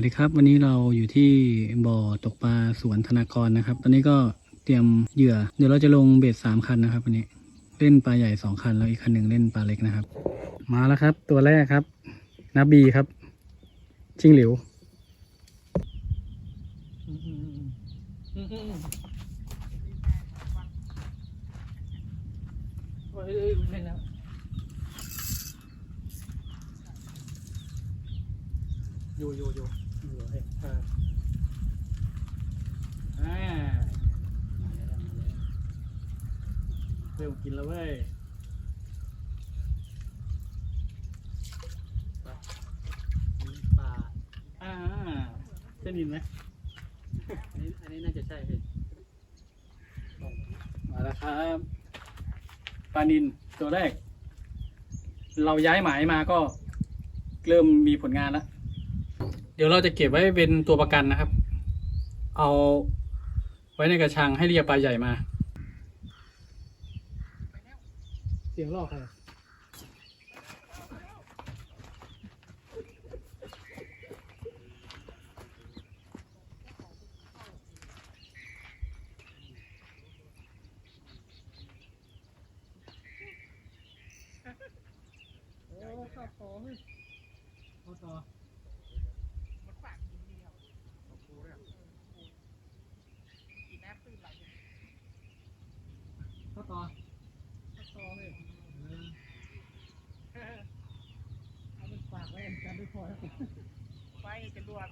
วัสดีครับ วันนี้เราอยู่ที่บ่อตกปลาสวนธนากรนะครับ ตอนนี้ก็เตรียมเหยื่อ เดี๋ยวเราจะลงเบ็ดสามคันนะครับวันนี้เล่นปลาใหญ่สองคันแล้วอีกคันหนึ่งเล่นปลาเล็กนะครับ มาแล้วครับ ตัวแรกครับนาบีครับจิ้งหลิวอยู่อยู่อยู่อยู่เฮ้ยอ่าอ่าเริ่มกินแล้วเว้ยปลาอ่าเส้นดินไหมอันนี้อันนี้น่าจะใช่พี่มาแล้วครับปลานินตัวแรก เราย้ายหมายมาก็เริ่มมีผลงานแล้ว เดี๋ยวเราจะเก็บไว้เป็นตัวประกันนะครับ เอาไว้ในกระชังให้เรียกปลาใหญ่มา เสียงลอกใครโอ้ข้าวต่อเฮ้ยข้าวต่อข้าวต่อข้าวต่อเฮ้ยเอา ไปฝากไว้กันไม่พอแล้วไฟจะรวด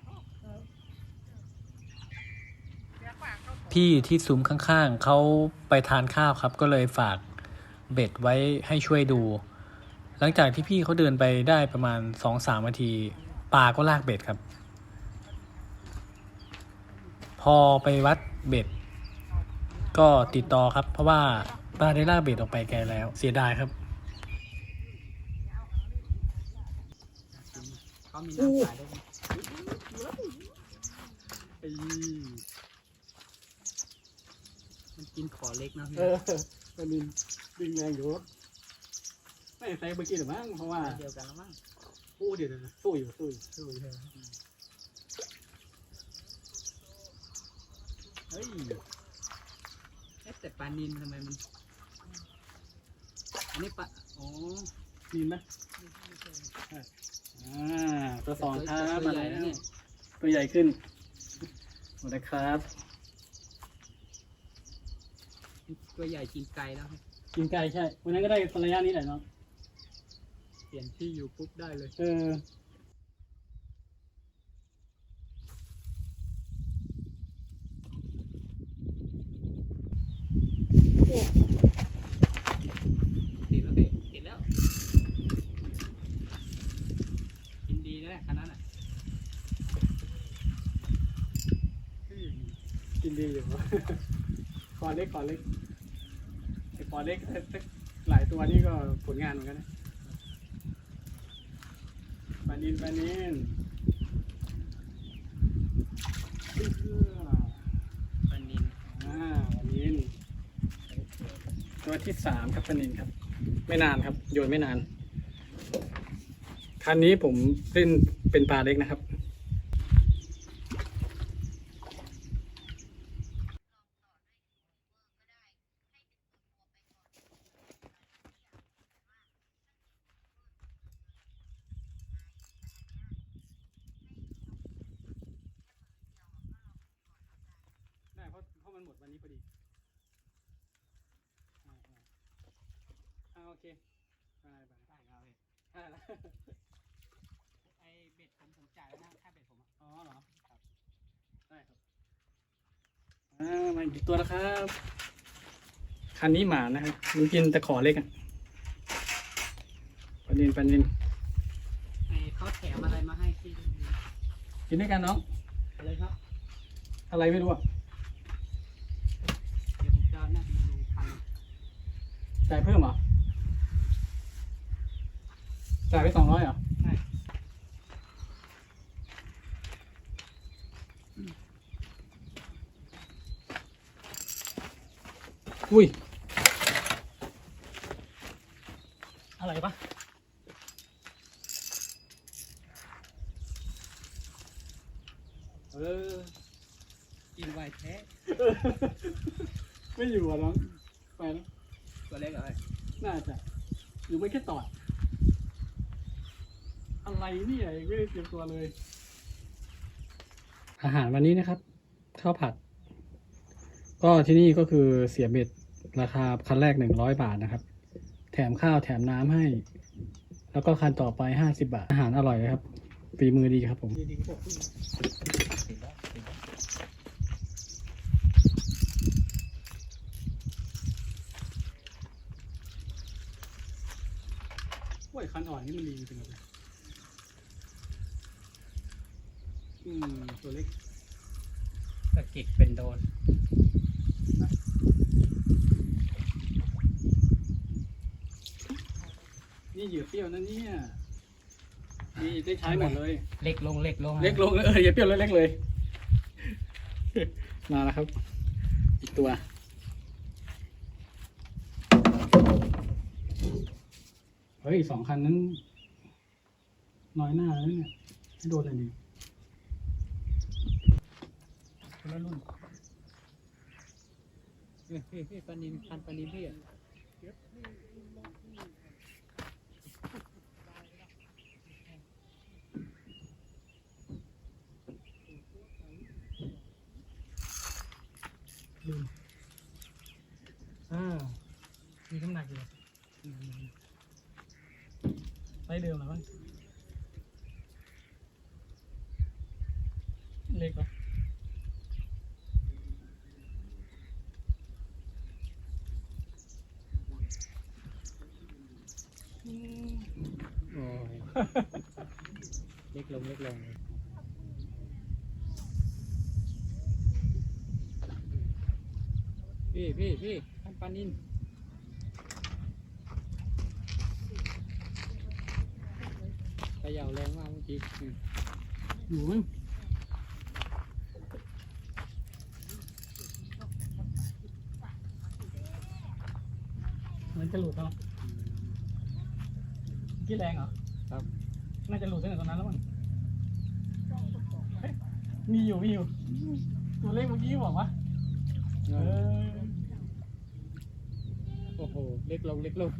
พี่ที่ซุ้มข้างๆเขาไปทานข้าวครับ ก็เลยฝากเบ็ดไว้ให้ช่วยดู หลังจากที่พี่เขาเดินไปได้ประมาณสองสามนาทีปลาก็ลากเบ็ดครับ พอไปวัดเบ็ด ก็ติดต่อครับ เพราะว่าปลาได้ลากเบ็ดออกไปไกลแล้ว เสียดายครับ เขามีน้ำขายด้วยไหมมันกินขอเล็กนะพี่เออมันดินดึงแรงอยู่ไม่ใส่เมื่อกี้หรือมั้งเพราะว่าเดียวกันแล้วมั้งสู้เดี๋ยวนะสู้อยู่สู้อยู่สู้ใช่ไหมเฮ้ยเอ๊ะแต่ปลานินทำไมมัน อันนี้ปลาอ๋อ มีไหมอ่าตัวสองครับตัวมาใหญ่แล้นะวเนี่ยตัวใหญ่ขึ้นหมดนะครับ ตัวใหญ่กินไกลแล้วครับกินไก่ใช่ วันนั้นก็ได้ระยะนี้แหละเนาะเปลี่ยนที่อยู่ปุ๊บได้เลย เออ ติดแล้วพี่ติดแล้ว กินดีนะเนี่ยคันนั้นอะกินดีอยู่ คอเล็กคอเล็กไอ้คอเล็กสักหลายตัวนี่ก็ผลงานเหมือนกันนะปลานินปลานินปลานินอ่าปลานินตัวที่สามครับปลานินครับ ไม่นานครับ โยนไม่นาน คันนี้ผมเล่นเป็นปลาเล็กนะครับ ได้เพราะเพราะมันหมดวันนี้พอดีอ่าอ่าอ่าโอเคไปไปได้ครับพี่ได้แล้ว ไอเบ็ดผมผมจ่ายแล้วนะค่าเบ็ดผมอะอ๋อเหรอครับได้ครับอ่ามาอีกตัวแล้วครับคันนี้หมานะครับมันกินแต่ขอเล็กอะปันนินปันนินไอเขาแถมอะไรมาให้ที่กินด้วยกันน้องอะไรครับ อะไรไม่รู้อะเดี๋ยวผมจะเอาหน้าดีลงพันจ่ายเพิ่มเหรอ จ่ายไปสองร้อยเหรอใช่อุ้ย อะไรปะเออ กินไวแท้ ไม่อยู่อะน้องไปแล้วตัวเล็กเหรอเอ้ยน่าจะ อยู่ไม่แค่ตอด อะไรเนี่ยยังไม่ได้เตรียมตัวเลย อาหารวันนี้นะครับข้าวผัด ก็ที่นี่ก็คือเสียเบ็ดราคาคันแรกหนึ่งร้อยบาทนะครับ แถมข้าวแถมน้ำให้ แล้วก็คันต่อไปห้าสิบาท อาหารอร่อยครับฝีมือดีครับผมดีๆพวกขึ้นติดแล้วติดแล้วโอ้ยคันอ่อนนี่มันดีจริงๆเลย อืมตัวเล็กสะกิดเป็นโดนนี่เหยื่อเปรี้ยวนะเนี่ยนี่ได้ใช้หมดเลย เล็กลงเล็กลงเล็กลงเลยเอออย่าเปรี้ยวเลยเล็กเลย มาแล้วครับ อีกตัวเฮ้ยสองคันนั้น น้อยหน้าแล้วเนี่ยให้โดนอะไรดี คนละรุ่นเฮ้ยเฮ้ยเฮ้ยปลานินพันปลานินพี่อะอ่ามีน้ำหนักอยู่อืมไซส์เดิมเหรอมั้งเล็กเหรอ โอ้ยเล็ กลงเล็กลงพี่พี่พี่พันปานินขย่าแรงมากเมื่อกี้อยู่มั้งมันจะหลุดเหรอเมื่อกี้แรงเหรอ ครับ น่าจะหลุดตั้งแต่ตอนนั้นแล้วมั้ง มีอยู่มีอยู่ ตัวเลขเมื่อกี้บอกว่าเอเอออโอ้โห เล็กลง เล็กลง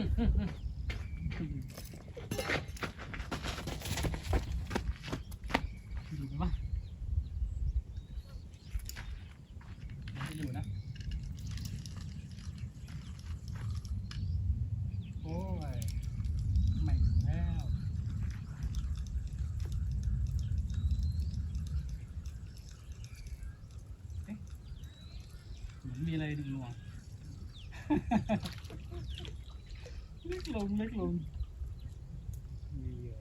อยู่ไหมวะมันจะอยู่นะ โอ้ยไม่อยู่แล้ว เอ๊ะเหมือนมีอะไรดึงลง เล็กลงเล็กลงมีเหยื่อ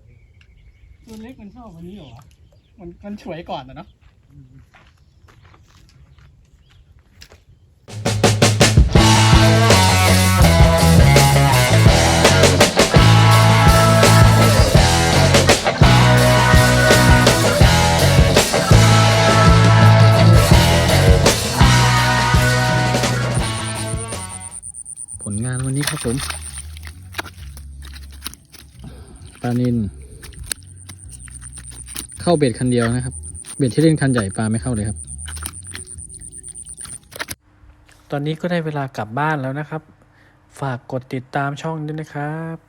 ตัวเล็กมันชอบวันนี้เหรอวะมันมันฉวยก่อนอะเนาะานิน เข้าเบ็ดคันเดียวนะครับ เบ็ดที่เล่นคันใหญ่ปลาไม่เข้าเลยครับ ตอนนี้ก็ได้เวลากลับบ้านแล้วนะครับ ฝากกดติดตามช่องด้วยนะครับ